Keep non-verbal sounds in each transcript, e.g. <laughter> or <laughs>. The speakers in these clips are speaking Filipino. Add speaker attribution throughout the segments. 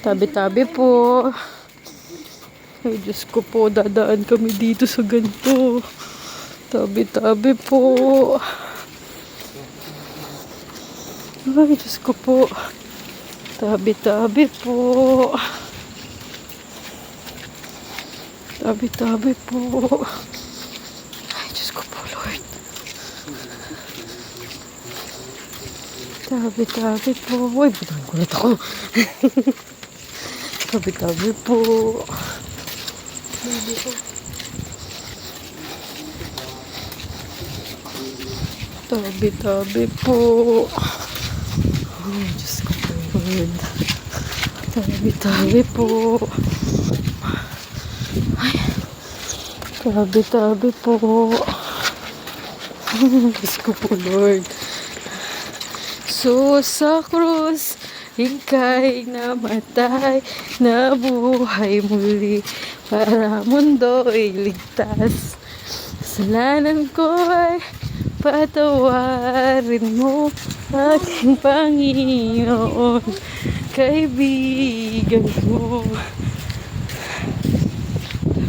Speaker 1: Tabi-tabi po. Ay, Diyos ko po, dadaan kami dito sa ganito. Tabi-tabi po. Ay, Diyos ko po. Tabi-tabi po. Tabi-tabi po. Ay, Diyos ko po, Lord. Tabi-tabi po. Uy, butang kulit ako. <laughs> Tabi-tabi po. Tabi-tabi po. Oh, Diyos ko po, Lord. Tabi-tabi po. Ay. Tabi-tabi po. <laughs> Diyos ko po, Lord. So sa krus, ika'y namatay, nabuhay muli, para mundo ay ligtas. Kasalanan ko ay patawarin mo, aking Panginoon, kaibigan mo.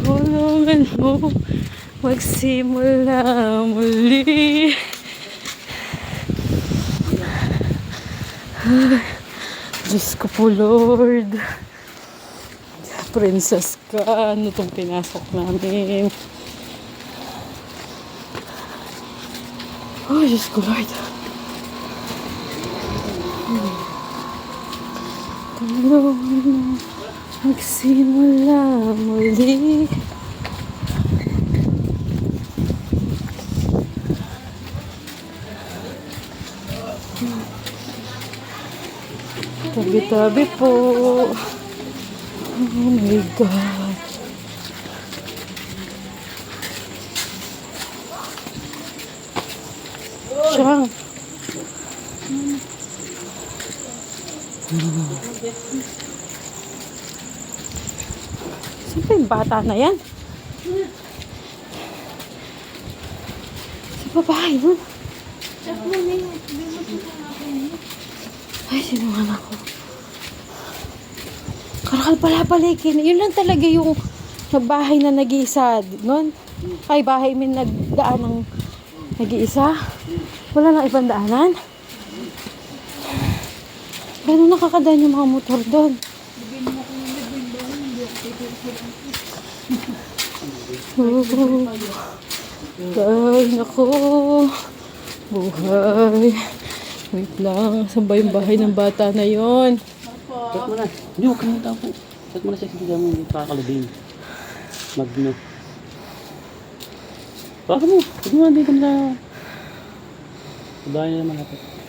Speaker 1: Tulungan mo, magsimula muli. Diyos ko po, Lord. Princess ka. Ano itong pinasok namin? Oh, Diyos ko, Lord. Tulungan mo. Magsimula muli. Tabi-tabi po. Oh my God. Siyang. Ba yung bata na yan? Sa babae nun. Ay, sinungan ako. Karakal pala balikin. Yun lang talaga yung bahay na nag-iisa noon. Ay, bahay may nagdaan ng nag-iisa. Wala nang ibang daanan. Gano'n nakakadaan yung mga motor doon. Oh, ay, nako. Buhay. Wait lang. Saan ba yung bahay ng bata na yon?
Speaker 2: Check mo na. Hindi, huwag ka muna tapo. Check mo na siya kasi mo hindi kakalabing. Magno. Baka mo. Huwag mo, hindi ka na. Babae na naman natin.